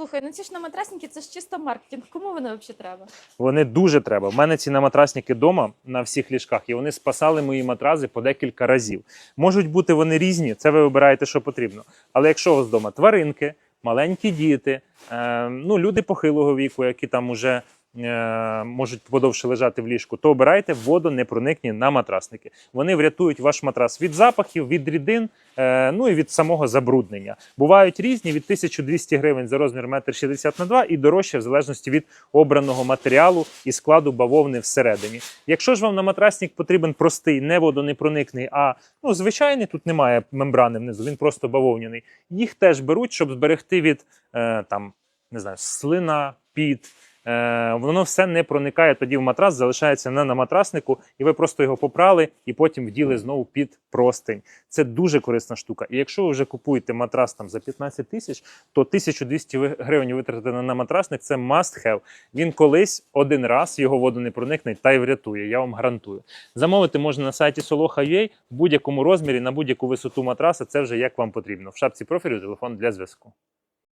Слухай, ну ці ж на матрасники, це ж чисто маркетинг. Кому вони взагалі треба? Вони дуже треба. У мене ці наматрасники вдома на всіх ліжках, і вони спасали мої матрази по декілька разів. Можуть бути вони різні, це ви вибираєте, що потрібно. Але якщо у вас вдома тваринки, маленькі діти, е, ну люди похилого віку, які там уже можуть подовше лежати в ліжку, то обирайте водонепроникні на матрасники. Вони врятують ваш матрас від запахів, від рідин, е, ну і від самого забруднення. Бувають різні від 1200 гривень за розмір 1,60 м на 2 і дорожче в залежності від обраного матеріалу і складу бавовни всередині. Якщо ж вам на матрасник потрібен простий, не водонепроникний, а ну, звичайний, тут немає мембрани внизу, він просто бавовняний. Їх теж беруть, щоб зберегти від е, там, не знаю, слина, піт. Е, воно все не проникає тоді в матрас, залишається не на матраснику, і ви просто його попрали і потім вділи знову під простинь. Це дуже корисна штука. І якщо ви вже купуєте матрас там за 15 тисяч, то 1200 гривень витратити на матрасник це must have. Він колись один раз його воду не проникне та й врятує. Я вам гарантую. Замовити можна на сайті Soloha.ua в будь-якому розмірі на будь-яку висоту матраса. Це вже як вам потрібно. В шапці профілю телефон для зв'язку.